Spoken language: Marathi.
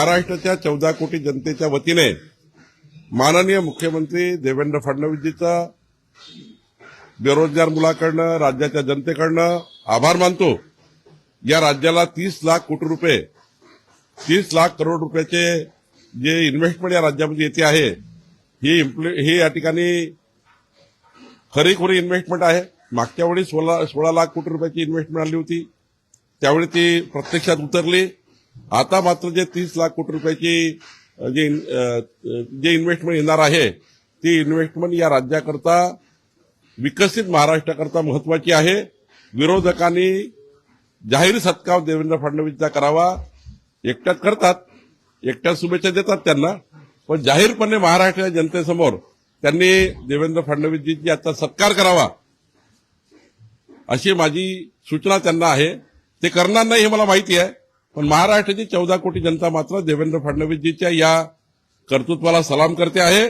महाराष्ट्राच्या चौदा कोटी जनतेच्या वतीने माननीय मुख्यमंत्री देवेंद्र फडणवीसजीचा बेरोजगार मुलाकडनं राज्याच्या जनतेकडनं आभार मानतो. या राज्याला तीस लाख कोटी रुपये तीस लाख करोड रुपयाचे जे इन्व्हेस्टमेंट या राज्यामध्ये येते आहे ही इम्प्लि ही या ठिकाणी खरीखुरी इन्व्हेस्टमेंट आहे. मागच्या वेळी सोळा सोळा लाख कोटी रुपयाची इन्व्हेस्टमेंट आली होती. त्यावेळी ती प्रत्यक्षात उतरली. आता मात्र जे तीस लाख कोटी रुपयाची जे जे इन्व्हेस्टमेंट येणार आहे ती इन्व्हेस्टमेंट या राज्याकरता विकसित महाराष्ट्राकरता महत्वाची आहे. विरोधकांनी जाहीर सत्कार देवेंद्र फडणवीसचा करावा. एकट्यात करतात एकट्यात शुभेच्छा देतात त्यांना. पण जाहीरपणे महाराष्ट्राच्या जनतेसमोर त्यांनी देवेंद्र फडणवीसजींची आता सत्कार करावा अशी माझी सूचना त्यांना आहे. ते करणार नाही हे मला माहिती आहे. पण महाराष्ट्राची चौदा कोटी जनता मात्र देवेंद्र फडणवीसजीच्या या कर्तृत्वाला सलाम करते आहे.